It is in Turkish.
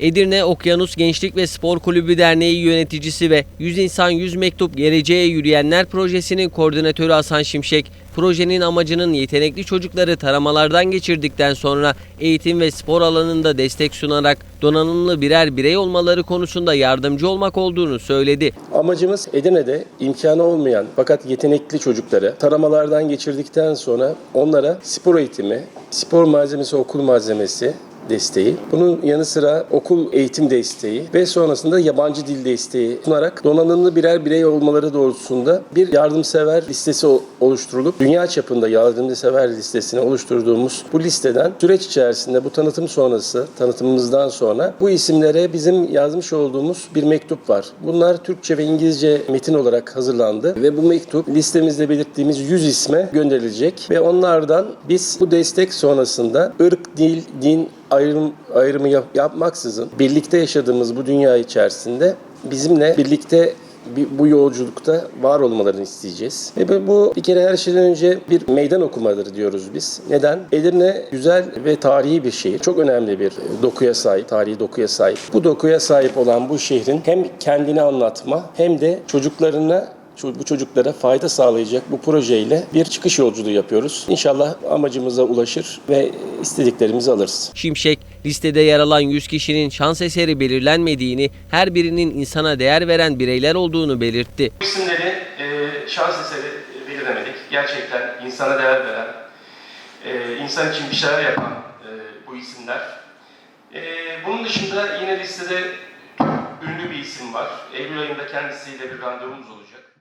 Edirne Okyanus Gençlik ve Spor Kulübü Derneği yöneticisi ve 100 İnsan 100 Mektup Geleceğe Yürüyenler projesinin koordinatörü Hasan Şimşek, projenin amacının yetenekli çocukları taramalardan geçirdikten sonra eğitim ve spor alanında destek sunarak donanımlı birer birey olmaları konusunda yardımcı olmak olduğunu söyledi. Amacımız Edirne'de imkanı olmayan fakat yetenekli çocukları taramalardan geçirdikten sonra onlara spor eğitimi, spor malzemesi, okul malzemesi desteği, bunun yanı sıra okul eğitim desteği ve sonrasında yabancı dil desteği sunarak donanımlı birer birey olmaları doğrultusunda bir yardımsever listesi oluşturulup dünya çapında yardımsever listesini oluşturduğumuz bu listeden süreç içerisinde bu tanıtım sonrası, tanıtımımızdan sonra bu isimlere bizim yazmış olduğumuz bir mektup var. Bunlar Türkçe ve İngilizce metin olarak hazırlandı ve bu mektup listemizde belirttiğimiz 100 isme gönderilecek ve onlardan biz bu destek sonrasında ırk, dil, din ayrım, ayrımı yap- yapmaksızın birlikte yaşadığımız bu dünya içerisinde bizimle birlikte bir- bu yolculukta var olmalarını isteyeceğiz. Ve bu- bir kere her şeyden önce bir meydan okumadır diyoruz biz. Neden? Edirne güzel ve tarihi bir şehir. Çok önemli bir dokuya sahip, tarihi dokuya sahip. Bu dokuya sahip olan bu şehrin hem kendini anlatma hem de çocuklarına bu çocuklara fayda sağlayacak bu projeyle bir çıkış yolculuğu yapıyoruz. İnşallah amacımıza ulaşır ve istediklerimizi alırız. Şimşek, listede yer alan 100 kişinin şans eseri belirlenmediğini, her birinin insana değer veren bireyler olduğunu belirtti. İsimleri e, şans eseri belirlemedik. Gerçekten insana değer veren, e, insan için bir şeyler yapan e, bu isimler. E, bunun dışında yine listede ünlü bir isim var. Eylül ayında kendisiyle bir randevumuz olacak.